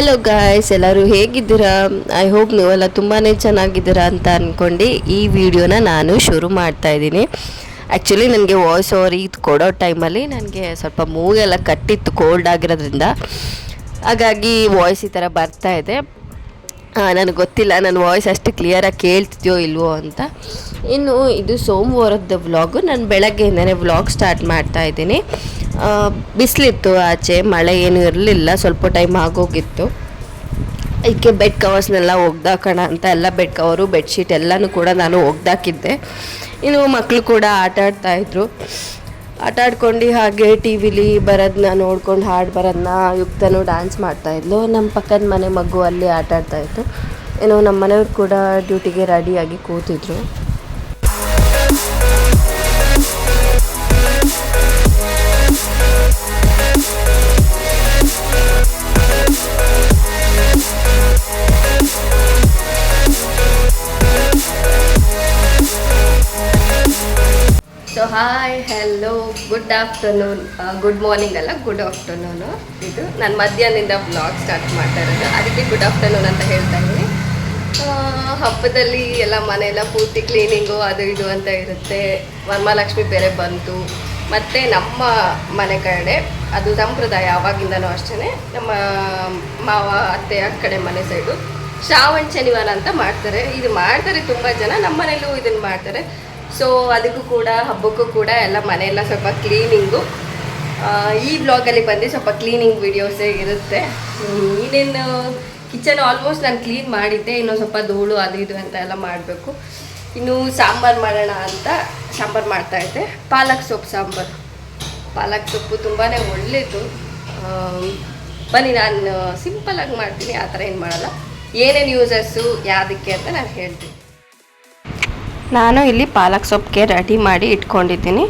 Hello guys ಎಲ್ಲರೂ ಹೇಗಿದ್ದೀರಾ? I hope ನೀವೆಲ್ಲ ತುಂಬಾ ಚೆನ್ನಾಗಿದ್ದೀರಾ ಅಂತ ಅಂದ್ಕೊಂಡು ಈ ವಿಡಿಯೋನ ನಾನು ಶುರು ಮಾಡ್ತಾ ಇದ್ದೀನಿ. ಆ್ಯಕ್ಚುಲಿ ನನಗೆ ವಾಯ್ಸ್ ಓವರ್ ಇದು ಕೊಡೋ ಟೈಮಲ್ಲಿ ನನಗೆ ಸ್ವಲ್ಪ ಮೂಗೆಲ್ಲ ಕಟ್ಟಿತ್ತು ಕೋಲ್ಡ್ ಆಗಿರೋದ್ರಿಂದ. ಹಾಗಾಗಿ ವಾಯ್ಸ್ ಈ ಥರ ಬರ್ತಾ ಇದೆ. ನನಗೆ ಗೊತ್ತಿಲ್ಲ. ನನ್ನ ವಾಯ್ಸ್ ಅಷ್ಟು ಕ್ಲಿಯರಾಗಿ ಕೇಳ್ತಿದ್ಯೋ ಇಲ್ವೋ ಅಂತ. ಇನ್ನು ಇದು ಸೋಮವಾರದ ವ್ಲಾಗು ನಾನು ಬೆಳಗ್ಗೆಯಿಂದನೇ ವ್ಲಾಗ್ ಸ್ಟಾರ್ಟ್ ಮಾಡ್ತಾ ಇದ್ದೀನಿ. ಬಿಸಿಲಿತ್ತು ಆಚೆ, ಮಳೆ ಏನೂ ಇರಲಿಲ್ಲ, ಸ್ವಲ್ಪ ಟೈಮ್ ಆಗೋಗಿತ್ತು. ಅದಕ್ಕೆ ಬೆಡ್ ಕವರ್ಸ್ನೆಲ್ಲ ಒಗ್ದಾಕೋಣ ಅಂತ ಎಲ್ಲ ಬೆಡ್ ಕವರು ಬೆಡ್ಶೀಟ್ ಎಲ್ಲನೂ ಕೂಡ ನಾನು ಒಗ್ದಾಕಿದ್ದೆ. ಇನ್ನು ಮಕ್ಕಳು ಕೂಡ ಆಟ ಆಡ್ತಾ ಇದ್ರು. ಆಟ ಆಡ್ಕೊಂಡು ಹಾಗೆ ಟಿ ವಿಲಿ ಬರೋದನ್ನ ನೋಡ್ಕೊಂಡು ಹಾಡು ಬರೋದನ್ನ ಯುಕ್ತನೂ ಡ್ಯಾನ್ಸ್ ಮಾಡ್ತಾಯಿದ್ಲು ನಮ್ಮ ಪಕ್ಕದ ಮನೆ ಮಗು ಅಲ್ಲಿ ಆಟ ಆಡ್ತಾ ಇತ್ತು. ಏನೋ ನಮ್ಮ ಮನೆಯವ್ರು ಕೂಡ ಡ್ಯೂಟಿಗೆ ರೆಡಿಯಾಗಿ ಕೂತಿದ್ರು. ಗುಡ್ ಆಫ್ಟರ್ನೂನ್ ಗುಡ್ ಮಾರ್ನಿಂಗ್ ಅಲ್ಲ ಗುಡ್ ಆಫ್ಟರ್ನೂನು ಇದು ನಾನು ಮಧ್ಯಾಹ್ನದಿಂದ ಬ್ಲಾಗ್ ಸ್ಟಾರ್ಟ್ ಮಾಡ್ತಾ ಇರೋದು. ಅದಕ್ಕೆ ಗುಡ್ ಆಫ್ಟರ್ನೂನ್ ಅಂತ ಹೇಳ್ತಾ ಇದ್ದೀನಿ. ಹಬ್ಬದಲ್ಲಿ ಎಲ್ಲ ಮನೆಯೆಲ್ಲ ಪೂರ್ತಿ ಕ್ಲೀನಿಂಗು ಅದು ಇದು ಅಂತ ಇರುತ್ತೆ. ವರಮಹಾಲಕ್ಷ್ಮಿ ಬೇರೆ ಬಂತು. ಮತ್ತು ನಮ್ಮ ಮನೆ ಕಡೆ ಅದು ಸಂಪ್ರದಾಯ ಆವಾಗಿಂದನೂ ಅಷ್ಟೇ ನಮ್ಮ ಮಾವ, ಅತ್ತೆ ಆ ಕಡೆ ಮನೆ ಸೈಡು ಶ್ರಾವಣ ಶನಿವಾರ ಅಂತ ಮಾಡ್ತಾರೆ. ಇದು ಮಾಡ್ತಾರೆ ತುಂಬ ಜನ. ನಮ್ಮ ಮನೇಲೂ ಇದನ್ನು ಮಾಡ್ತಾರೆ. ಸೊ ಅದಕ್ಕೂ ಕೂಡ, ಹಬ್ಬಕ್ಕೂ ಕೂಡ ಎಲ್ಲ ಮನೆಯೆಲ್ಲ ಸ್ವಲ್ಪ ಕ್ಲೀನಿಂಗು ಈ ಬ್ಲಾಗಲ್ಲಿ ಬಂದು ಸ್ವಲ್ಪ ಕ್ಲೀನಿಂಗ್ ವಿಡಿಯೋಸೇ ಇರುತ್ತೆ ಇನ್ನೇನು ಕಿಚನ್ ಆಲ್ಮೋಸ್ಟ್ ನಾನು ಕ್ಲೀನ್ ಮಾಡಿದ್ದೆ. ಇನ್ನೂ ಸ್ವಲ್ಪ ಧೂಳು ಅದು ಇದು ಅಂತ ಎಲ್ಲ ಮಾಡಬೇಕು. ಇನ್ನು ಸಾಂಬಾರು ಮಾಡೋಣ ಅಂತ ಸಾಂಬಾರು ಮಾಡ್ತಾ ಇದ್ದೆ. ಪಾಲಕ್ ಸೊಪ್ಪು ಸಾಂಬಾರು. ಪಾಲಕ್ ಸೊಪ್ಪು ತುಂಬಾ ಒಳ್ಳೆಯದು ಬನ್ನಿ, ನಾನು ಸಿಂಪಲಾಗಿ ಮಾಡ್ತೀನಿ. ಆ ಥರ ಏನು ಮಾಡಲ್ಲ. ಏನೇನು ಯೂಸಸ್ಸು ಯಾವುದಕ್ಕೆ ಅಂತ ನಾನು ಹೇಳ್ತೀನಿ. ನಾನು ಇಲ್ಲಿ ಪಾಲಕ್ ಸೊಪ್ಪಿಗೆ ರೆಡಿ ಮಾಡಿ ಇಟ್ಕೊಂಡಿದ್ದೀನಿ.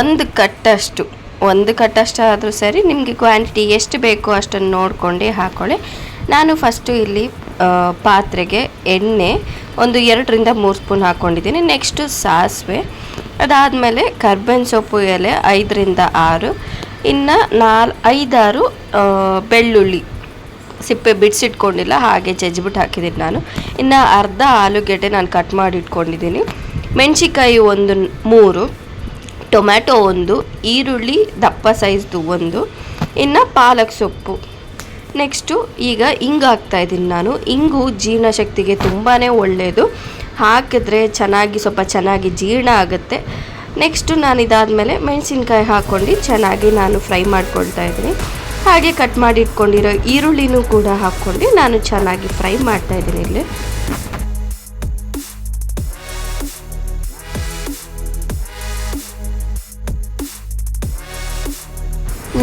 ಒಂದು ಕಟ್ಟಷ್ಟು ಒಂದು ಕಟ್ಟಷ್ಟು ಆದರೂ ಸರಿ ನಿಮಗೆ ಕ್ವಾಂಟಿಟಿ ಎಷ್ಟು ಬೇಕೋ ಅಷ್ಟನ್ನು ನೋಡ್ಕೊಂಡು ಹಾಕೊಳ್ಳಿ. ನಾನು ಫಸ್ಟು ಇಲ್ಲಿ ಪಾತ್ರೆಗೆ ಎಣ್ಣೆ ಒಂದು ಎರಡರಿಂದ ಮೂರು ಸ್ಪೂನ್ ಹಾಕ್ಕೊಂಡಿದ್ದೀನಿ ನೆಕ್ಸ್ಟು ಸಾಸಿವೆ, ಅದಾದಮೇಲೆ ಕರ್ಬೇವಿನ ಸೊಪ್ಪು ಎಲೆ ಐದರಿಂದ ಆರು, ಇನ್ನು ನಾಲ್, ಐದಾರು ಬೆಳ್ಳುಳ್ಳಿ. ಸಿಪ್ಪೆ ಬಿಡಿಸಿಟ್ಕೊಂಡಿಲ್ಲ ಹಾಗೆ ಜಜ್ಜಿಬಿಟ್ಟು ಹಾಕಿದ್ದೀನಿ ನಾನು. ಇನ್ನು ಅರ್ಧ ಆಲೂಗೆಡ್ಡೆ ನಾನು ಕಟ್ ಮಾಡಿ ಇಟ್ಕೊಂಡಿದ್ದೀನಿ. ಮೆಣಸಿಕಾಯಿ ಒಂದು ಮೂರು, ಟೊಮ್ಯಾಟೊ ಒಂದು, ಈರುಳ್ಳಿ ದಪ್ಪ ಸೈಜ್ದು ಒಂದು, ಇನ್ನು ಪಾಲಕ್ ಸೊಪ್ಪು. ನೆಕ್ಸ್ಟು ಈಗ ಇಂಗು ಹಾಕ್ತಾ ಇದ್ದೀನಿ ನಾನು. ಇಂಗು ಜೀರ್ಣಶಕ್ತಿಗೆ ತುಂಬಾ ಒಳ್ಳೆಯದು ಹಾಕಿದ್ರೆ ಚೆನ್ನಾಗಿ, ಸ್ವಲ್ಪ ಚೆನ್ನಾಗಿ ಜೀರ್ಣ ಆಗುತ್ತೆ. ನೆಕ್ಸ್ಟು ನಾನು ಇದಾದಮೇಲೆ ಮೆಣಸಿನ್ಕಾಯಿ ಹಾಕ್ಕೊಂಡು ಚೆನ್ನಾಗಿ ನಾನು ಫ್ರೈ ಮಾಡ್ಕೊಳ್ತಾ ಇದ್ದೀನಿ. ಹಾಗೆ ಕಟ್ ಮಾಡಿ ಇಟ್ಕೊಂಡಿರೋ ಈರುಳ್ಳಿನೂ ಕೂಡ ಹಾಕ್ಕೊಂಡು ನಾನು ಚೆನ್ನಾಗಿ ಫ್ರೈ ಮಾಡ್ತಾ ಇದ್ದೀನಿ ಇಲ್ಲಿ.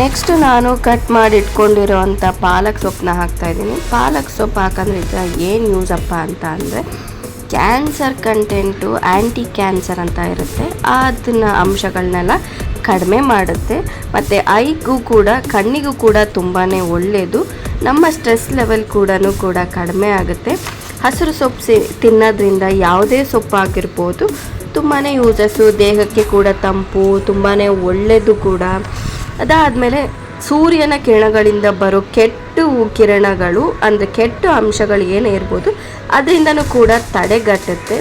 ನೆಕ್ಸ್ಟ್ ನಾನು ಕಟ್ ಮಾಡಿ ಇಟ್ಕೊಂಡಿರೋವಂಥ ಪಾಲಕ್ ಸೊಪ್ಪನ್ನ ಹಾಕ್ತಾ ಇದ್ದೀನಿ. ಪಾಲಕ್ ಸೊಪ್ಪು ಹಾಕಂದ್ರೆ ಈಗ ಏನು ಯೂಸಪ್ಪ ಅಂತ ಅಂದರೆ ಕ್ಯಾನ್ಸರ್ ಕಂಟೆಂಟು ಆ್ಯಂಟಿ ಕ್ಯಾನ್ಸರ್ ಅಂತ ಇರುತ್ತೆ. ಅದನ್ನ ಅಂಶಗಳನ್ನೆಲ್ಲ ಕಡಿಮೆ ಮಾಡುತ್ತೆ. ಮತ್ತು ಐಗೂ ಕೂಡ, ಕಣ್ಣಿಗೂ ಕೂಡ ತುಂಬಾ ಒಳ್ಳೆಯದು ನಮ್ಮ ಸ್ಟ್ರೆಸ್ ಲೆವೆಲ್ ಕೂಡ ಕೂಡ ಕಡಿಮೆ ಆಗುತ್ತೆ. ಹಸಿರು ಸೊಪ್ಪು ಸಿ, ತಿನ್ನೋದ್ರಿಂದ ಯಾವುದೇ ಸೊಪ್ಪು ಆಗಿರ್ಬೋದು ತುಂಬಾ ಯೂಸಸ್ಸು, ದೇಹಕ್ಕೆ ಕೂಡ ತಂಪು ತುಂಬಾ ಒಳ್ಳೆಯದು ಕೂಡ. ಅದಾದಮೇಲೆ ಸೂರ್ಯನ ಕಿರಣಗಳಿಂದ ಬರೋ ಕೆಟ್ಟು ಕಿರಣಗಳು ಅಂದರೆ ಕೆಟ್ಟ ಅಂಶಗಳು ಏನೇ ಇರ್ಬೋದು, ಅದರಿಂದನೂ ಕೂಡ ತಡೆಗಟ್ಟುತ್ತೆ.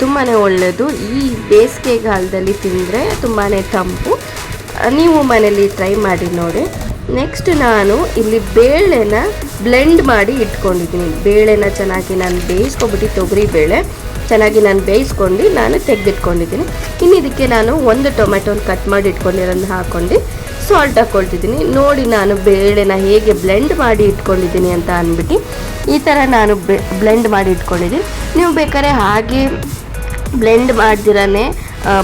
ತುಂಬಾ ಒಳ್ಳೆಯದು ಈ ಬೇಸಿಗೆಗಾಲದಲ್ಲಿ ತಿಂದರೆ ತುಂಬಾ ತಂಪು. ನೀವು ಮನೇಲಿ ಟ್ರೈ ಮಾಡಿ ನೋಡಿ. ನೆಕ್ಸ್ಟ್ ನಾನು ಇಲ್ಲಿ ಬೇಳೆನ ಬ್ಲೆಂಡ್ ಮಾಡಿ ಇಟ್ಕೊಂಡಿದ್ದೀನಿ. ಬೇಳೆನ ಚೆನ್ನಾಗಿ ನಾನು ಬೇಯಿಸ್ಕೊಬಿಟ್ಟು ತೊಗರಿ ಬೇಳೆ ಚೆನ್ನಾಗಿ ನಾನು ಬೇಯಿಸ್ಕೊಂಡು ನಾನು ತೆಗೆದಿಟ್ಕೊಂಡಿದ್ದೀನಿ. ಇನ್ನು ಇದಕ್ಕೆ ನಾನು ಒಂದು ಟೊಮೆಟೊನ ಕಟ್ ಮಾಡಿ ಇಟ್ಕೊಂಡಿರೋದನ್ನ ಹಾಕ್ಕೊಂಡು ಸಾಲ್ಟ್ ಹಾಕ್ಕೊಳ್ತಿದ್ದೀನಿ ನೋಡಿ ನಾನು ಬೇಳೆನ ಹೇಗೆ ಬ್ಲೆಂಡ್ ಮಾಡಿ ಇಟ್ಕೊಂಡಿದ್ದೀನಿ ಅಂತ ಅಂದ್ಬಿಟ್ಟು ಈ ಥರ ನಾನು ಬ್ಲೆಂಡ್ ಮಾಡಿ ಇಟ್ಕೊಂಡಿದ್ದೀನಿ. ನೀವು ಬೇಕಾದ್ರೆ ಹಾಗೆ ಬ್ಲೆಂಡ್ ಮಾಡ್ದಿರೇ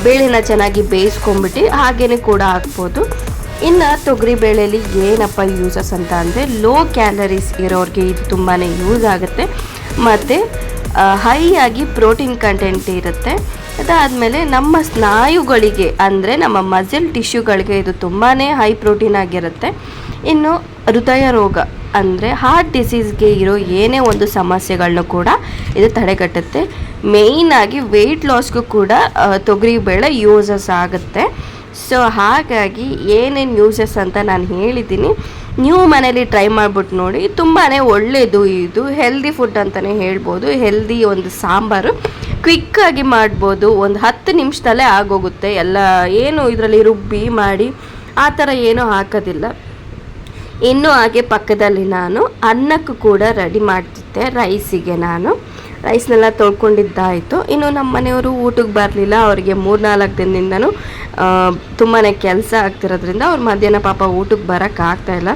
ಬೇಳೆನ ಚೆನ್ನಾಗಿ ಬೇಯಿಸ್ಕೊಂಬಿಟ್ಟು ಹಾಗೇ ಕೂಡ ಹಾಕ್ಬೋದು. ಇನ್ನು ತೊಗರಿ ಬೇಳೆಯಲ್ಲಿ ಏನಪ್ಪ ಯೂಸಸ್ ಅಂತ ಅಂದರೆ ಲೋ ಕ್ಯಾಲರೀಸ್ ಇರೋರಿಗೆ ಇದು ತುಂಬಾ ಯೂಸ್ ಆಗುತ್ತೆ. ಮತ್ತು ಹೈ ಆಗಿ ಪ್ರೋಟೀನ್ ಕಂಟೆಂಟ್ ಇರುತ್ತೆ. ಅದಾದಮೇಲೆ ನಮ್ಮ ಸ್ನಾಯುಗಳಿಗೆ ಅಂದರೆ ನಮ್ಮ ಮಸಲ್ ಟಿಶ್ಯೂಗಳಿಗೆ ಇದು ತುಂಬಾ ಹೈ ಪ್ರೋಟೀನ್ ಆಗಿರುತ್ತೆ. ಇನ್ನು ಹೃದಯ ರೋಗ. ಅಂದರೆ ಹಾರ್ಟ್ ಡಿಸೀಸ್ಗೆ ಇರೋ ಏನೇ ಒಂದು ಸಮಸ್ಯೆಗಳನ್ನ ಕೂಡ ಇದು ತಡೆಗಟ್ಟುತ್ತೆ. ಮೇಯ್ನಾಗಿ ವೆಯ್ಟ್ ಲಾಸ್ಗೂ ಕೂಡ ತೊಗರಿ ಬೇಳೆ ಯೂಸಸ್ ಆಗುತ್ತೆ. ಸೊ ಹಾಗಾಗಿ ಏನೇನು ಯೂಸಸ್ ಅಂತ ನಾನು ಹೇಳಿದ್ದೀನಿ. ನೀವು ಮನೇಲಿ ಟ್ರೈ ಮಾಡಿಬಿಟ್ಟು ನೋಡಿ ತುಂಬಾ ಒಳ್ಳೆಯದು ಇದು. ಹೆಲ್ದಿ ಫುಡ್ ಅಂತಲೇ ಹೇಳ್ಬೋದು. ಹೆಲ್ದಿ ಒಂದು ಸಾಂಬಾರು. ಕ್ವಿಕ್ಕಾಗಿ ಮಾಡ್ಬೋದು. ಒಂದು ಹತ್ತು ನಿಮಿಷದಲ್ಲೇ ಆಗೋಗುತ್ತೆ. ಎಲ್ಲ, ಏನು ಇದರಲ್ಲಿ ರುಬ್ಬಿ ಮಾಡಿ, ಆ ಥರ ಏನೂ ಹಾಕೋದಿಲ್ಲ. ಇನ್ನು ಹಾಗೆ ಪಕ್ಕದಲ್ಲಿ ನಾನು ಅನ್ನಕ್ಕೂ ಕೂಡ ರೆಡಿ ಮಾಡ್ತಿದ್ದೆ ರೈಸಿಗೆ ನಾನು. ರೈಸ್ನೆಲ್ಲ ತೊಳ್ಕೊಂಡಿದ್ದಾಯಿತು. ಇನ್ನು ನಮ್ಮ ಮನೆಯವರು ಊಟಕ್ಕೆ ಬರಲಿಲ್ಲ. ಅವರಿಗೆ ಮೂರ್ನಾಲ್ಕು ದಿನದಿಂದನೂ ತುಂಬಾ ಕೆಲಸ ಆಗ್ತಿರೋದ್ರಿಂದ ಅವ್ರು ಮಧ್ಯಾಹ್ನ ಪಾಪ ಊಟಕ್ಕೆ ಬರೋಕ್ಕಾಗ್ತಾಯಿಲ್ಲ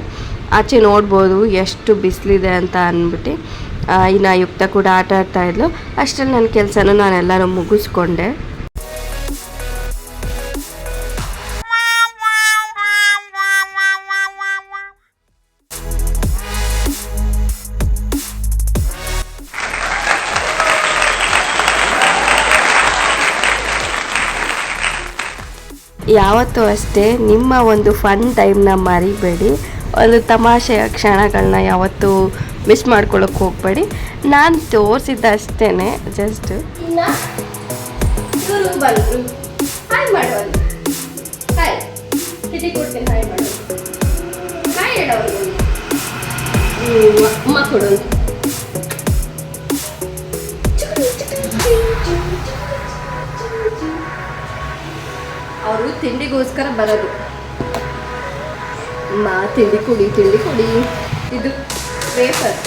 ಆಚೆ ನೋಡ್ಬೋದು ಎಷ್ಟು ಬಿಸಿಲಿದೆ ಅಂತ ಅಂದ್ಬಿಟ್ಟು ಇನ್ನು ಯುಕ್ತ ಕೂಡ ಆಟ ಆಡ್ತಾಯಿದ್ಲು ಅಷ್ಟರಲ್ಲಿ ನನ್ನ ಕೆಲಸನೂ ನಾನೆಲ್ಲರೂ ಮುಗಿಸ್ಕೊಂಡೆ. ಯಾವತ್ತೂ ಅಷ್ಟೇ, ನಿಮ್ಮ ಒಂದು ಫನ್ ಟೈಮ್ನ ಮರಿಬೇಡಿ. ಒಂದು ತಮಾಷೆಯ ಕ್ಷಣಗಳನ್ನ ಯಾವತ್ತೂ ಮಿಸ್ ಮಾಡ್ಕೊಳ್ಳೋಕೆ ಹೋಗಬೇಡಿ. ನಾನು ತೋರಿಸಿದ್ದ ಅಷ್ಟೇ ಜಸ್ಟ್ ಕೊಡ್ತೀನಿ ಅವರು ತಿಂಡಿಗೋಸ್ಕರ ಬರೋದು. ಮಾ, ತಿಂಡಿ ಕುಡಿ ತಿಂಡಿ ಕುಡಿ. ಇದು ವೇಫರ್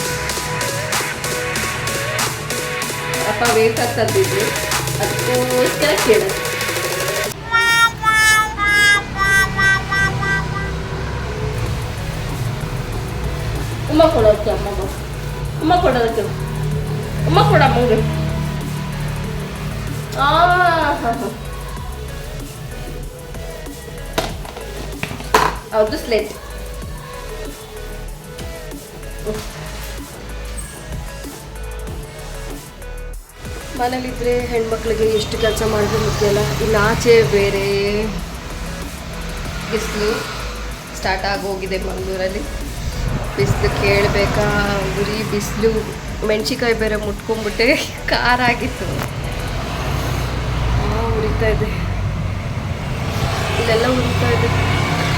ಅಪ್ಪ ವೇಫರ್ ತಂದಿದ್ರು. ಅದಕ್ಕೋಸ್ಕರ ಕೇಳೋದು. ಉಮ್ಮ ಕೊಡೋಕ್ಕೆ ಅಮ್ಮ ಉಮ್ಮ ಕೊಡೋದಕ್ಕೆ ಉಮ್ಮ ಕೊಡಮ್ಮ ಆ, ಹಾಂ ಹಾಂ. ಅವ್ರದ್ದು ಸ್ಲೇಟ್ ಮನೇಲಿದ್ರೆ ಹೆಣ್ಮಕ್ಳಿಗೆ ಎಷ್ಟು ಕೆಲಸ ಮಾಡಿದ್ರೆ ಮುಖ್ಯ ಅಲ್ಲ? ಇನ್ನು ಆಚೆ ಬೇರೆ ಬಿಸಿಲು ಸ್ಟಾರ್ಟ್ ಆಗೋಗಿದೆ ಮಂಗಳೂರಲ್ಲಿ. ಬಿಸಿಲು ಕೇಳಬೇಕಾ? ಗುರಿ ಬಿಸಿಲು. ಮೆಣಸಿಕಾಯಿ ಬೇರೆ ಮುಟ್ಕೊಂಡ್ಬಿಟ್ಟೆ ಖಾರ ಆಗಿತ್ತು. ಆ, ಉರಿತಾ ಇದೆ. ಇಲ್ಲೆಲ್ಲ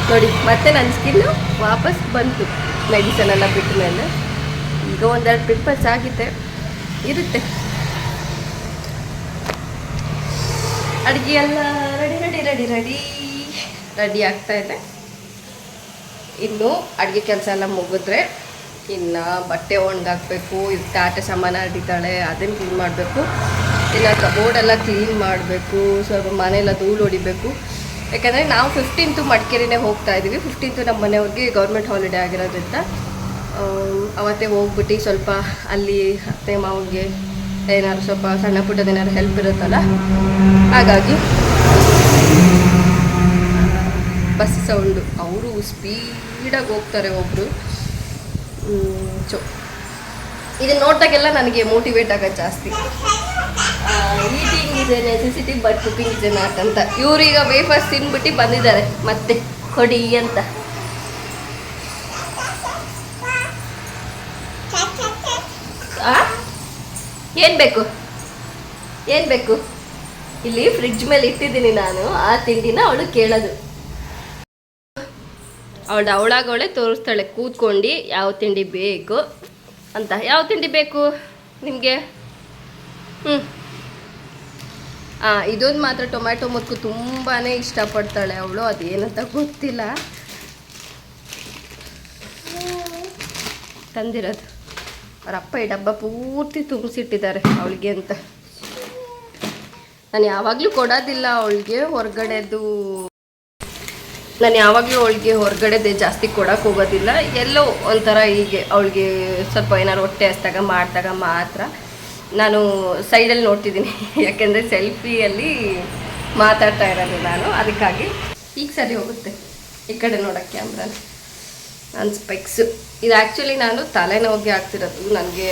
ನೋಡಿ, ಮತ್ತೆ ನನ್ನ ಸ್ಕಿನ್ನು ವಾಪಸ್ ಬಂತು ಮೆಡಿಸನ್ ಎಲ್ಲ ಬಿಟ್ಟ ಮೇಲೆ. ಈಗ ಒಂದೆರಡು ಪಿಂಪಲ್ಸ್ ಆಗಿದೆ. ಇರುತ್ತೆ. ಅಡುಗೆ ಎಲ್ಲ ready ready ready ready ready ಆಗ್ತಾ ಇದೆ. ಇನ್ನು ಅಡುಗೆ ಕೆಲಸ ಎಲ್ಲ ಮುಗಿದ್ರೆ ಇನ್ನು ಬಟ್ಟೆ ಒಣಗಾಕಬೇಕು ಇದು ತಾಟೆ ಸಾಮಾನು ಹರಡಿದ್ದಾಳೆ ಅದನ್ನು ಕ್ಲೀನ್ ಮಾಡಬೇಕು. ಇನ್ನು ಕಬೋರ್ಡೆಲ್ಲ ಕ್ಲೀನ್ ಮಾಡಬೇಕು, ಸ್ವಲ್ಪ ಮನೆಯೆಲ್ಲ ಧೂಳು ಹೊಡಿಬೇಕು. ಯಾಕಂದರೆ ನಾವು ಫಿಫ್ಟೀನ್ತು ಮಡಿಕೇರಿನೇ ಹೋಗ್ತಾ ಇದ್ದೀವಿ. ಫಿಫ್ಟೀನ್ತು ನಮ್ಮ ಮನೆಯವ್ರಿಗೆ ಗೌರ್ಮೆಂಟ್ ಹಾಲಿಡೇ ಆಗಿರೋದ್ರಿಂದ ಅವತ್ತೇ ಹೋಗ್ಬಿಟ್ಟು ಸ್ವಲ್ಪ ಅಲ್ಲಿ ಅತ್ತೆ ಮಾವನಿಗೆ ಏನಾದ್ರು ಸ್ವಲ್ಪ ಸಣ್ಣ ಪುಟ್ಟದ ಏನಾದ್ರು ಹೆಲ್ಪ್ ಇರುತ್ತಲ್ಲ, ಹಾಗಾಗಿ ಬಸ್ ಸೌಂಡು ಅವರು ಸ್ಪೀಡಾಗಿ ಹೋಗ್ತಾರೆ ಒಬ್ಬರು ಸೊ ಇದನ್ನು ನೋಡಿದಾಗೆಲ್ಲ ನನಗೆ ಮೋಟಿವೇಟ್ ಆಗೋದು ಜಾಸ್ತಿ. Eating is a necessity but cooking is an art ಅಂತ. ಇವ್ರೀಗ ವೇಫರ್ಸ್ ತಿನ್ಬಿಟ್ಟು ಬಂದಿದ್ದಾರೆ. ಮತ್ತೆ ಕೊಡಿ ಅಂತ. ಏನು ಬೇಕು? ಏನ್ ಬೇಕು? ಇಲ್ಲಿ ಫ್ರಿಡ್ಜ್ ಮೇಲೆ ಇಟ್ಟಿದ್ದೀನಿ ನಾನು. ಆ ತಿಂಡಿನ ಅವಳು ಕೇಳೋದು. ಅವಳು ಅವಳಾಗವಳೆ ತೋರಿಸ್ತಾಳೆ. ಕೂತ್ಕೊಂಡು ಯಾವ ತಿಂಡಿ ಬೇಕು ಅಂತ. ಯಾವ ತಿಂಡಿ ಬೇಕು ನಿಮಗೆ? ಹ್ಞೂ ಇದೊಂದು ಮಾತ್ರ ಟೊಮ್ಯಾಟೊ ಮುದ್ಕು ತುಂಬಾ ಇಷ್ಟಪಡ್ತಾಳೆ ಅವಳು, ಅದೇನಂತ ಗೊತ್ತಿಲ್ಲ. ತಂದಿರೋದು. ಅವ್ರ ಅಪ್ಪ ಈ ಡಬ್ಬ ಪೂರ್ತಿ ತುಂಬಿಸಿಟ್ಟಿದ್ದಾರೆ ಅವಳಿಗೆ ಅಂತ. ನಾನು ಯಾವಾಗಲೂ ಕೊಡೋದಿಲ್ಲ ಅವಳಿಗೆ, ಹೊರಗಡೆದು. ನಾನು ಯಾವಾಗಲೂ ಅವಳಿಗೆ ಹೊರಗಡೆದೆ ಜಾಸ್ತಿ ಕೊಡೋಕೆ ಹೋಗೋದಿಲ್ಲ. ಎಲ್ಲೋ ಒಂಥರ ಹೀಗೆ ಅವಳಿಗೆ ಸ್ವಲ್ಪ ಏನಾದ್ರು ಹೊಟ್ಟೆ ಹಸ್ದಾಗ ಮಾಡಿದಾಗ ಮಾತ್ರ ನಾನು ಸೈಡಲ್ಲಿ ನೋಡ್ತಿದ್ದೀನಿ. ಯಾಕೆಂದರೆ ಸೆಲ್ಫಿಯಲ್ಲಿ ಮಾತಾಡ್ತಾ ಇರೋದು ನಾನು. ಅದಕ್ಕಾಗಿ ಈಗ ಸರಿ ಹೋಗುತ್ತೆ. ಈ ಕಡೆ ನೋಡೋ ಕ್ಯಾಮ್ರಾ ನನ್ನ ಸ್ಪೆಕ್ಸು ಇದು ಆ್ಯಕ್ಚುಲಿ ನಾನು ತಲೆನೋವಿಗೆ ಆಗ್ತಿರೋದು. ನನಗೆ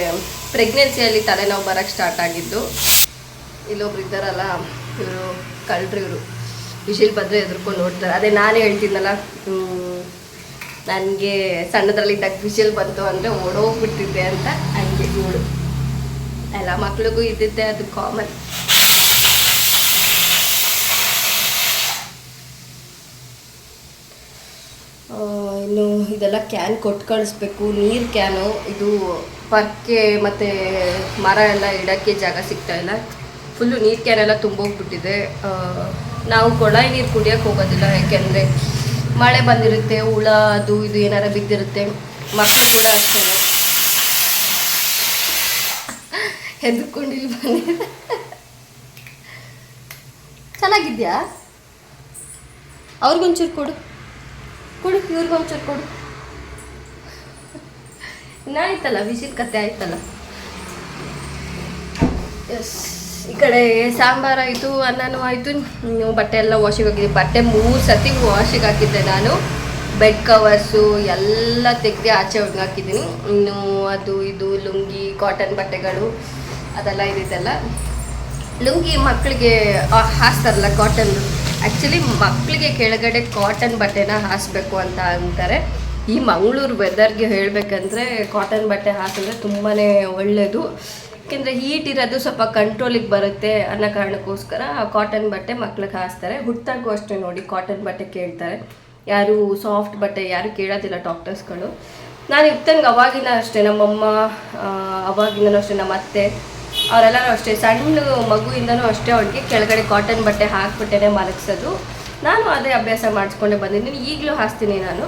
ಪ್ರೆಗ್ನೆನ್ಸಿಯಲ್ಲಿ ತಲೆನೋವು ಬರೋಕ್ಕೆ ಸ್ಟಾರ್ಟ್ ಆಗಿದ್ದು. ಇಲ್ಲೊಬ್ರು ಇದ್ದಾರಲ್ಲ, ಇವರು ಕಳ್ಳರು ಇವರು. ಬಿಸಿಲು ಬದ್ರೆ ಎದುರ್ಕೊಂಡು ನೋಡ್ತಾರೆ. ಅದೇ ನಾನು ಹೇಳ್ತಿದ್ನಲ್ಲ ನನಗೆ ಸಣ್ಣದ್ರಲ್ಲಿದ್ದಾಗ ಬಿಸಿಲು ಬಂತು ಅಂದರೆ ಓಡೋಗ್ಬಿಟ್ಟಿದ್ದೆ ಅಂತ ಹಂಗೆ ಇವಳು ಎಲ್ಲ ಮಕ್ಳಿಗೂ ಇದ್ದಿದ್ದೆ ಅದು ಕಾಮನ್ ಇನ್ನು ಇದೆಲ್ಲ ಕ್ಯಾನ್ ಕೊಟ್ಟು ಕಳಿಸ್ಬೇಕು, ನೀರು ಕ್ಯಾನು ಇದು ಪರ್ಕೆ ಮತ್ತು ಮರ ಎಲ್ಲ ಇಡೋಕ್ಕೆ ಜಾಗ ಸಿಗ್ತಾ ಇಲ್ಲ. ಫುಲ್ಲು ನೀರು ಕ್ಯಾನ್ ಎಲ್ಲ ತುಂಬೋಗ್ಬಿಟ್ಟಿದೆ. ನಾವು ಕೊಳಾಯಿ ನೀರು ಕುಡಿಯೋಕ್ಕೆ ಹೋಗೋದಿಲ್ಲ, ಯಾಕೆಂದರೆ ಮಳೆ ಬಂದಿರುತ್ತೆ, ಹುಳ, ಅದು, ಇದು ಏನಾರ ಬಿದ್ದಿರುತ್ತೆ. ಮಕ್ಕಳು ಕೂಡ ಅಷ್ಟೇ ಹೆದರ್ಕೊಂಡಿಲ್ಲಿ ಬನ್ನಿ ಚೆನ್ನಾಗಿದ್ಯಾ? ಅವ್ರಿಗೊಂಚೂರು ಕೊಡು. ಕೊಡು, ಇವ್ರಿಗೊಂಚೂರು ಕೊಡು. ಇನ್ನಾಯ್ತಲ್ಲ ವಿಸಿಲ್ ಕತೆ ಆಯ್ತಲ್ಲ? ಎಸ್, ಈ ಕಡೆ ಸಾಂಬಾರ್ ಆಯಿತು, ಅನ್ನನೂ ಆಯಿತು ಬಟ್ಟೆ ಎಲ್ಲ ವಾಷಿಗೆ ಹೋಗಿದ್ದೆ ಬಟ್ಟೆ ಮೂರು ಸತಿ ವಾಶಿಗೆ ಹಾಕಿದ್ದೆ ನಾನು. ಬೆಡ್ ಕವರ್ಸು ಎಲ್ಲ ತೆಗೆದು ಆಚೆ ಹಾಕಿದ್ದೀನಿ ಇನ್ನು ಅದು, ಇದು, ಲುಂಗಿ ಕಾಟನ್ ಬಟ್ಟೆಗಳು. ಅದೆಲ್ಲ ಇದೆಲ್ಲ. ಲುಂಗಿ ಮಕ್ಕಳಿಗೆ ಹಾಸ್ತಾರಲ್ಲ ಕಾಟನ್ ಆ್ಯಕ್ಚುಲಿ ಮಕ್ಕಳಿಗೆ ಕೆಳಗಡೆ ಕಾಟನ್ ಬಟ್ಟೆನ ಹಾಸಬೇಕು ಅಂತ ಅಂತಾರೆ. ಈ ಮಂಗಳೂರು ವೆದರ್ಗೆ ಹೇಳಬೇಕಂದ್ರೆ ಕಾಟನ್ ಬಟ್ಟೆ ಹಾಕಿದ್ರೆ ತುಂಬಾ ಒಳ್ಳೆಯದು ಯಾಕೆಂದರೆ ಹೀಟ್ ಇರೋದು ಸ್ವಲ್ಪ ಕಂಟ್ರೋಲಿಗೆ ಬರುತ್ತೆ ಅನ್ನೋ ಕಾರಣಕ್ಕೋಸ್ಕರ ಕಾಟನ್ ಬಟ್ಟೆ ಮಕ್ಳಿಗೆ ಹಾಸ್ತಾರೆ. ಹುಟ್ಟಾಗೂ ಅಷ್ಟೇ ನೋಡಿ ಕಾಟನ್ ಬಟ್ಟೆ ಕೇಳ್ತಾರೆ. ಯಾರು ಸಾಫ್ಟ್ ಬಟ್ಟೆ ಯಾರು ಕೇಳೋದಿಲ್ಲ ಡಾಕ್ಟರ್ಸ್ಗಳು ನಾನು ಇರ್ತಂಗೆ ಅವಾಗಿನ ಅಷ್ಟೇ, ನಮ್ಮಮ್ಮ ಅವಾಗಿನ ಅಷ್ಟೇ ನಮ್ಮ ಅತ್ತೆ ಅವರೆಲ್ಲರೂ ಅಷ್ಟೇ, ಸಣ್ಣ ಮಗುವಿಂದನೂ ಅಷ್ಟೇ ಅವಳಿಗೆ ಕೆಳಗಡೆ ಕಾಟನ್ ಬಟ್ಟೆ ಹಾಕ್ಬಿಟ್ಟೇನೆ ಮಲಗಿಸೋದು. ನಾನು ಅದೇ ಅಭ್ಯಾಸ ಮಾಡಿಸ್ಕೊಂಡೆ ಬಂದಿದ್ದೀನಿ. ಈಗಲೂ ಹಾಸ್ತೀನಿ ನಾನು.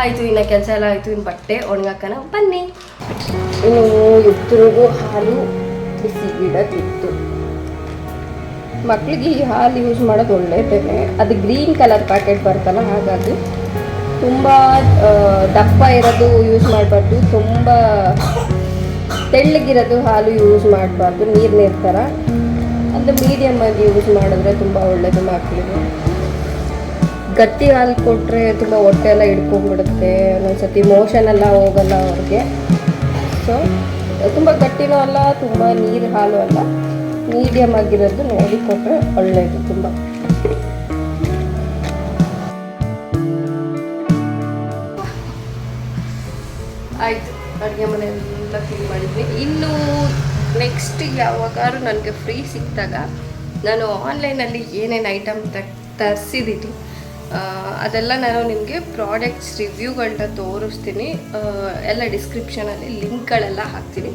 ಆಯಿತು, ಇನ್ನು ಕೆಲಸ ಎಲ್ಲ ಆಯಿತು. ಇನ್ನು ಬಟ್ಟೆ ಒಣಗಾಕನ. ಬನ್ನಿ. ಇನ್ನು ಎತ್ತರಿಗೂ ಹಾಲು ಬಿಸಿ ಗಿಡದಿತ್ತು. ಮಕ್ಕಳಿಗೆ ಈ ಹಾಲು ಯೂಸ್ ಮಾಡೋದು ಒಳ್ಳೆಯದೇ ಅದು ಗ್ರೀನ್ ಕಲರ್ ಪ್ಯಾಕೆಟ್ ಬರ್ತಲ್ಲ, ಹಾಗಾಗಿ ತುಂಬ ದಪ್ಪ ಇರೋದು ಯೂಸ್ ಮಾಡಬಾರ್ದು. ತುಂಬ ತೆಳ್ಳಗಿರೋದು ಹಾಲು ಯೂಸ್ ಮಾಡಬಾರ್ದು, ನೀರು ಥರ ಅದು ಮೀಡಿಯಮ್ ಆಗಿ ಯೂಸ್ ಮಾಡಿದ್ರೆ ತುಂಬ ಒಳ್ಳೆಯದು ಮಕ್ಕಳಿಗೆ ಗಟ್ಟಿ ಹಾಲು ಕೊಟ್ಟರೆ ತುಂಬ ಹೊಟ್ಟೆ ಎಲ್ಲ ಹಿಡ್ಕೊಂಡ್ಬಿಡುತ್ತೆ. ಒಂದೊಂದ್ಸತಿ ಮೋಷನ್ ಎಲ್ಲ ಹೋಗಲ್ಲ ಅವ್ರಿಗೆ. ಸೊ ತುಂಬ ಗಟ್ಟಿನೂ ಅಲ್ಲ, ತುಂಬ ನೀರು ಹಾಲು ಅಲ್ಲ. ಮೀಡಿಯಮ್ ಆಗಿರೋದು ನೋಡಿ ಕೊಟ್ಟರೆ ಒಳ್ಳೆಯದು ತುಂಬ. ಅಡುಗೆ ಮನೆಯೆಲ್ಲ ಕ್ಲೀನ್ ಮಾಡಿದ್ವಿ. ಇನ್ನು ನೆಕ್ಸ್ಟ್ ಯಾವಾಗಾದ್ರೂ ನನಗೆ ಫ್ರೀ ಸಿಕ್ಕಿದಾಗ ನಾನು ಆನ್ಲೈನಲ್ಲಿ ಏನೇನು ಐಟಮ್ ತರಿಸಿದ್ದೀನಿ ಅದೆಲ್ಲ ನಾನು ನಿಮಗೆ ಪ್ರಾಡಕ್ಟ್ಸ್ ರಿವ್ಯೂಗಳನ್ನ ತೋರಿಸ್ತೀನಿ. ಎಲ್ಲ ಡಿಸ್ಕ್ರಿಪ್ಷನಲ್ಲಿ ಲಿಂಕ್ಗಳೆಲ್ಲ ಹಾಕ್ತೀನಿ.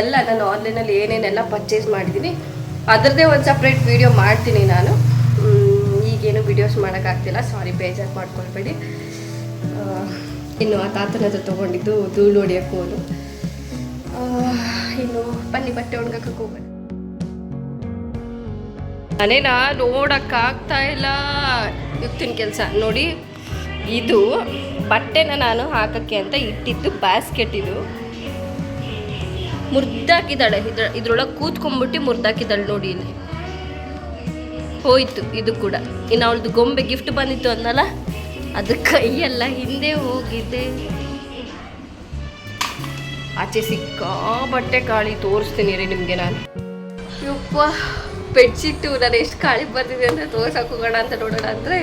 ಎಲ್ಲ ನಾನು ಆನ್ಲೈನಲ್ಲಿ ಏನೇನೆಲ್ಲ ಪರ್ಚೇಸ್ ಮಾಡಿದ್ದೀನಿ ಅದರದ್ದೇ ಒಂದು ಸಪ್ರೇಟ್ ವಿಡಿಯೋ ಮಾಡ್ತೀನಿ ನಾನು. ಈಗೇನು ವಿಡಿಯೋಸ್ ಮಾಡೋಕ್ಕಾಗ್ತಿಲ್ಲ. ಸಾರಿ ಬೇಜಾರು ಮಾಡ್ಕೊಳ್ಬೇಡಿ. ಇನ್ನು ಆ ತಾತನ ಹತ್ರ ತೊಗೊಂಡಿದ್ದು ಧೂಳು ಹೊಡಿಯೋಕ್ಕೂ ಹೋದು ಇನ್ನು ಬನ್ನಿ ಬಟ್ಟೆ ಒಣಗಕ್ಕೆ ಹೋಗೋಣ. ಮನೇನ ನೋಡೋಕ್ಕಾಗ್ತಾ ಇಲ್ಲ. ಇವತ್ತಿನ ಕೆಲಸ. ನೋಡಿ, ಇದು ಬಟ್ಟೆನ ನಾನು ಹಾಕಕ್ಕೆ ಅಂತ ಇಟ್ಟಿದ್ದು ಬ್ಯಾಸ್ಕೆಟ್ ಇದು. ಮುರ್ದಾಕಿದ್ದಾಳೆ. ಇದ್ರ, ಇದ್ರೊಳಗೆ ಕೂತ್ಕೊಂಡ್ಬಿಟ್ಟು ಮುರ್ದಾಕಿದ್ದಾಳೆ ನೋಡಿ ಇಲ್ಲಿ. ಹೋಯ್ತು, ಇದು ಕೂಡ. ಇನ್ನು ಅವಳದು ಗೊಂಬೆ ಗಿಫ್ಟ್ ಬಂದಿತ್ತು ಅನ್ನಲ್ಲ ಅದು ಕೈಯೆಲ್ಲ ಹಿಂದೆ ಹೋಗಿದೆ. ಆಚೆ ಸಿಕ್ಕಾಬಟ್ಟೆ ಕಾಳಿ ತೋರಿಸ್ತೀನಿ ರೀ ನಿಮಗೆ ನಾನು. ಯಪ್ಪ ಬೆಡ್ಶೀಟು ನಾನು ಎಷ್ಟು ಕಾಳಿ ಬರ್ತಿದೆ ಅಂತ ತೋರ್ಸಕ್ಕೆ ಹೋಗೋಣ ಅಂತ ನೋಡೋಣ ಅಂದರೆ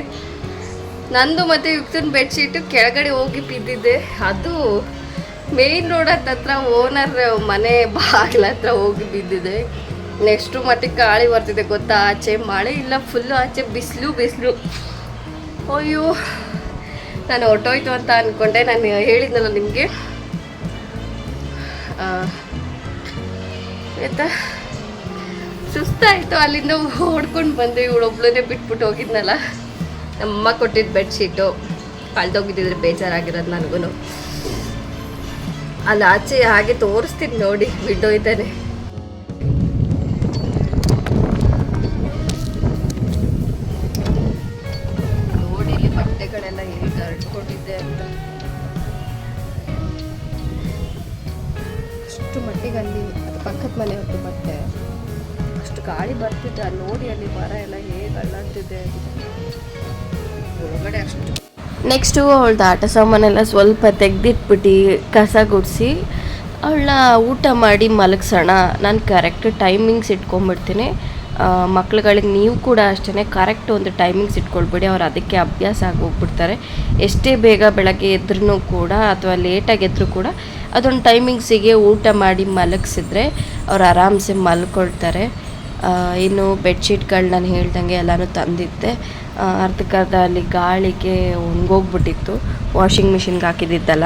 ನಂದು ಮತ್ತು ಯುಕ್ತನ ಬೆಡ್ಶೀಟು ಕೆಳಗಡೆ ಹೋಗಿ ಬಿದ್ದಿದ್ದೆ ಅದು ಮೇನ್ ರೋಡ್ ಹತ್ರ ಓನರ್ ಮನೆ ಬಾಗಿಲ ಹತ್ರ ಹೋಗಿ ಬಿದ್ದಿದೆ. ನೆಕ್ಸ್ಟು ಮತ್ತೆ ಗಾಳಿ ಬರ್ತಿದೆ ಗೊತ್ತಾ? ಆಚೆ ಮಳೆ ಇಲ್ಲ ಫುಲ್ಲು ಆಚೆ ಬಿಸಿಲು ಬಿಸಿಲು. ಅಯ್ಯೋ. ನಾನು ಹೊರ್ಟೋಯ್ತು ಅಂತ ಅಂದ್ಕೊಂಡೆ ನಾನು ಹೇಳಿದ್ನಲ್ಲ ನಿಮಗೆ. ಆಯ್ತಾ? ಸುಸ್ತಾಯಿತು. ಅಲ್ಲಿಂದ ಓಡ್ಕೊಂಡು ಬಂದೆ. ಇವಳೊಬ್ಳನ್ನೇ ಬಿಟ್ಬಿಟ್ಟು ಹೋಗಿದ್ನಲ್ಲ. ನಮ್ಮಮ್ಮ ಕೊಟ್ಟಿದ್ದ ಬೆಡ್ಶೀಟು ಕಳ್ದೋಗಿದ್ದಿದ್ರೆ ಬೇಜಾರಾಗಿರೋದು ನನಗೂ ಅಲ್ಲಿ, ಆಚೆ ಹಾಗೆ ತೋರಿಸ್ತೀನಿ ನೋಡಿ. ನೋಡಿ ಅಲ್ಲಿ ಅದು ಪಕ್ಕದ ಮನೆಯವ್ರದ್ದು ಬಟ್ಟೆ ಅಷ್ಟು ಗಾಳಿ ಬರ್ತಿದ್ದೆ ಅಲ್ಲಿ ನೋಡಿ ಅಲ್ಲಿ ಮರ ಎಲ್ಲ ಹೇಗೆ. ಒಳಗಡೆ ಅಷ್ಟು. ನೆಕ್ಸ್ಟು ಅವಳ್ದು ಆಟ ಸಾಮಾನೆಲ್ಲ ಸ್ವಲ್ಪ ತೆಗೆದಿಟ್ಬಿಟ್ಟು ಕಸ ಗುಡಿಸಿ, ಅವಳನ್ನ ಊಟ ಮಾಡಿ ಮಲಗಿಸೋಣ. ನಾನು ಕರೆಕ್ಟ್ ಟೈಮಿಂಗ್ಸ್ ಇಟ್ಕೊಂಬಿಡ್ತೀನಿ. ಮಕ್ಳುಗಳಿಗೆ ನೀವು ಕೂಡ ಅಷ್ಟೇ ಕರೆಕ್ಟ್ ಒಂದು ಟೈಮಿಂಗ್ಸ್ ಇಟ್ಕೊಳ್ಬೇಡಿ. ಅವ್ರು ಅದಕ್ಕೆ ಅಭ್ಯಾಸ ಆಗಿ ಹೋಗ್ಬಿಡ್ತಾರೆ ಎಷ್ಟೇ ಬೇಗ ಬೆಳಗ್ಗೆ ಎದ್ರೂ ಕೂಡ ಅಥವಾ ಲೇಟಾಗಿ ಎದ್ರೂ ಕೂಡ ಅದೊಂದು ಟೈಮಿಂಗ್ಸಿಗೆ ಊಟ ಮಾಡಿ ಮಲಗಿಸಿದ್ರೆ ಅವ್ರು ಆರಾಮ್ಸೆ ಮಲ್ಕೊಳ್ತಾರೆ. ಇನ್ನು ಬೆಡ್ಶೀಟ್ಗಳು ನಾನು ಹೇಳ್ದಂಗೆ ಎಲ್ಲನೂ ತಂದಿದ್ದೆ. ಅರ್ಧಕ್ಕರ್ಧ ಅಲ್ಲಿ ಗಾಳಿಗೆ ಒಣಗೋಗ್ಬಿಟ್ಟಿತ್ತು. ವಾಷಿಂಗ್ ಮಿಷಿನ್ಗೆ ಹಾಕಿದ್ದಿದ್ದಲ್ಲ.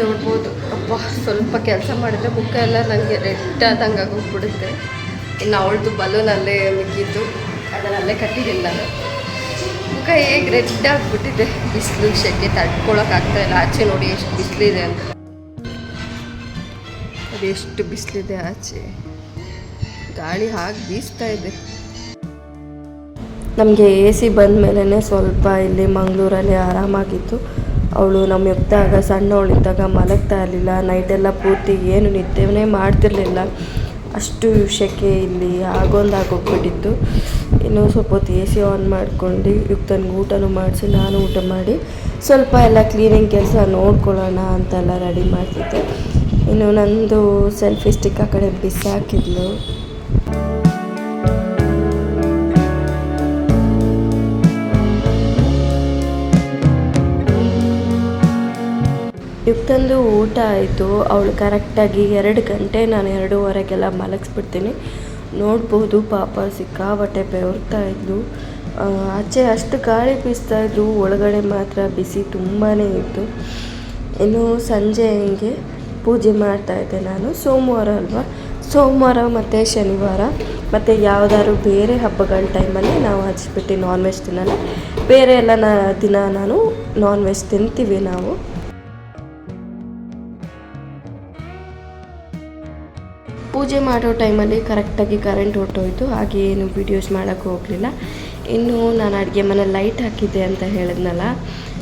ನೋಡ್ಬೋದು. ಅಪ್ಪ ಸ್ವಲ್ಪ ಕೆಲಸ ಮಾಡಿದ್ರೆ ಮುಖ ಎಲ್ಲ ನನಗೆ ರೆಡ್ ಆದಂಗೆ ಆಗೋಗ್ಬಿಡುತ್ತೆ. ಇನ್ನು ಅವಳದು ಬಲೂನಲ್ಲೇ ಮಿಕ್ಕಿತ್ತು ಅದನ್ನಲ್ಲೇ ಕಟ್ಟಿದ್ದಿಲ್ಲ ಮುಖ ಹೇಗೆ ರೆಡ್ ಆಗಿಬಿಟ್ಟಿದೆ? ಬಿಸಿಲು, ಶೆಕೆ ತಡ್ಕೊಳಕ್ಕಾಗ್ತಾ ಇಲ್ಲ. ಆಚೆ ನೋಡಿ ಎಷ್ಟು ಬಿಸಿಲಿದೆ ಅಂತ. ಅದು ಎಷ್ಟು ಬಿಸಿಲಿದೆ ಆಚೆ. ಗಾಳಿ ಹಾಗೆ ಬೀಸ್ತಾ ಇದೆ. ನಮಗೆ ಎ ಸಿ ಬಂದ ಮೇಲೇ ಸ್ವಲ್ಪ ಇಲ್ಲಿ ಮಂಗಳೂರಲ್ಲಿ ಆರಾಮಾಗಿತ್ತು. ಅವಳು ನಮ್ಮ ಯುಕ್ತಾಗ ಸಣ್ಣವಳಿದ್ದಾಗ ಮಲಗ್ತಾ ಇರಲಿಲ್ಲ. ನೈಟೆಲ್ಲ ಪೂರ್ತಿ ಏನು ನಿದ್ದೆನೇ ಮಾಡ್ತಿರ್ಲಿಲ್ಲ. ಅಷ್ಟು ಸೆಕೆ ಇಲ್ಲಿ ಆಗೊಂದು ಆಗೋಗ್ಬಿಟ್ಟಿತ್ತು. ಇನ್ನು ಸ್ವಲ್ಪ ಹೊತ್ತು ಎ ಸಿ ಆನ್ ಮಾಡ್ಕೊಂಡು ಯುಕ್ತನಿಗೆ ಊಟನೂ ಮಾಡಿಸಿ ನಾನು ಊಟ ಮಾಡಿ ಸ್ವಲ್ಪ ಎಲ್ಲ ಕ್ಲೀನಿಂಗ್ ಕೆಲಸ ನೋಡ್ಕೊಳ್ಳೋಣ ಅಂತೆಲ್ಲ ರೆಡಿ ಮಾಡ್ತಿದ್ದೆ. ಇನ್ನು ನಂದು ಸೆಲ್ಫಿ ಸ್ಟಿಕ್ ಆ ಕಡೆ ಬಿಸಾಕಿದ್ಲು. ಯುಕ್ತಂದು ಊಟ ಆಯಿತು. ಅವಳು ಕರೆಕ್ಟಾಗಿ ಎರಡು ಗಂಟೆ ನಾನು ಎರಡೂವರೆಗೆಲ್ಲ ಮಲಗಿಸ್ಬಿಡ್ತೀನಿ. ನೋಡ್ಬೋದು ಪಾಪ ಸಿಕ್ಕಾಪಟ್ಟೆ ಬೆವರ್ತಾ ಇದ್ಲು. ಆಚೆ ಅಷ್ಟು ಗಾಳಿ ಬೀಸ್ತಾ ಇದ್ರು ಒಳಗಡೆ ಮಾತ್ರ ಬಿಸಿ ತುಂಬಾ ಇತ್ತು. ಇನ್ನು ಸಂಜೆ ಹಿಂಗೆ ಪೂಜೆ ಮಾಡ್ತಾ ಇದ್ದೆ ನಾನು. ಸೋಮವಾರ ಅಲ್ವಾ? ಸೋಮವಾರ ಮತ್ತು ಶನಿವಾರ. ಮತ್ತು ಯಾವುದಾದ್ರು ಬೇರೆ ಹಬ್ಬಗಳ ಟೈಮಲ್ಲಿ ನಾವು ಹಚ್ಚಿಬಿಟ್ಟು ನಾನ್ ವೆಜ್ ತಿನ್ನಲ್ಲ. ಬೇರೆ ಎಲ್ಲ ದಿನ ನಾನು ನಾನ್ ವೆಜ್ ತಿಂತೀವಿ ನಾವು. ಪೂಜೆ ಮಾಡೋ ಟೈಮಲ್ಲಿ ಕರೆಕ್ಟಾಗಿ ಕರೆಂಟ್ ಹೊರಟೋಯ್ತು ಹಾಗೆ ಏನು ವೀಡಿಯೋಸ್ ಮಾಡೋಕ್ಕೆ ಹೋಗಲಿಲ್ಲ. ಇನ್ನು ನಾನು ಅಡುಗೆ ಮನೆ ಲೈಟ್ ಹಾಕಿದ್ದೆ ಅಂತ ಹೇಳಿದ್ನಲ್ಲ,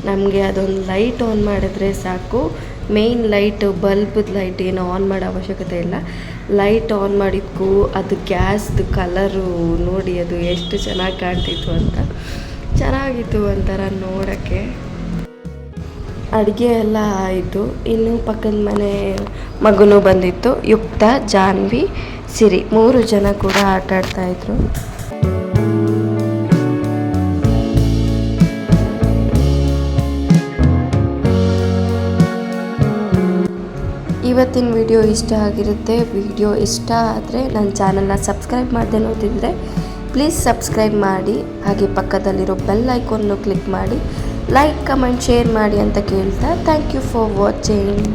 ನಮಗೆ ಅದೊಂದು ಲೈಟ್ ಆನ್ ಮಾಡಿದ್ರೆ ಸಾಕು. ಮೇಯ್ನ್ ಲೈಟ್ ಬಲ್ಬದ ಲೈಟ್ ಏನು ಆನ್ ಮಾಡೋ ಅವಶ್ಯಕತೆ ಇಲ್ಲ. ಲೈಟ್ ಆನ್ ಮಾಡಿದ್ಕು, ಅದು ಗ್ಯಾಸ್ದು ಕಲರು ನೋಡಿ ಅದು ಎಷ್ಟು ಚೆನ್ನಾಗಿ ಕಾಣ್ತಿತ್ತು ಅಂತ. ಚೆನ್ನಾಗಿತ್ತು ಒಂಥರ ನೋಡೋಕ್ಕೆ. ಅಡುಗೆ ಎಲ್ಲ ಆಯಿತು. ಇನ್ನು ಪಕ್ಕದ ಮನೆ ಮಗನೂ ಬಂದಿತ್ತು. ಯುಕ್ತ, ಜಾನ್ವಿ, ಸಿರಿ ಮೂರು ಜನ ಕೂಡ ಆಟ ಆಡ್ತಾಯಿದ್ರು ಇವತ್ತಿನ ವಿಡಿಯೋ ಇಷ್ಟ ಆಗಿರುತ್ತೆ. ವಿಡಿಯೋ ಇಷ್ಟ ಆದರೆ ನನ್ನ ಚಾನಲ್ನ ಸಬ್ಸ್ಕ್ರೈಬ್ ಮಾಡಿದೆ ನೋಡ್ತಿದ್ರೆ, ಪ್ಲೀಸ್ ಸಬ್ಸ್ಕ್ರೈಬ್ ಮಾಡಿ. ಹಾಗೆ ಪಕ್ಕದಲ್ಲಿರೋ ಬೆಲ್ ಐಕಾನ್ನು ಕ್ಲಿಕ್ ಮಾಡಿ. ಲೈಕ್ ಕಮೆಂಟ್ ಶೇರ್ ಮಾಡಿ ಅಂತ ಕೇಳ್ತಾ ಥ್ಯಾಂಕ್ ಯು ಫಾರ್ ವಾಚಿಂಗ್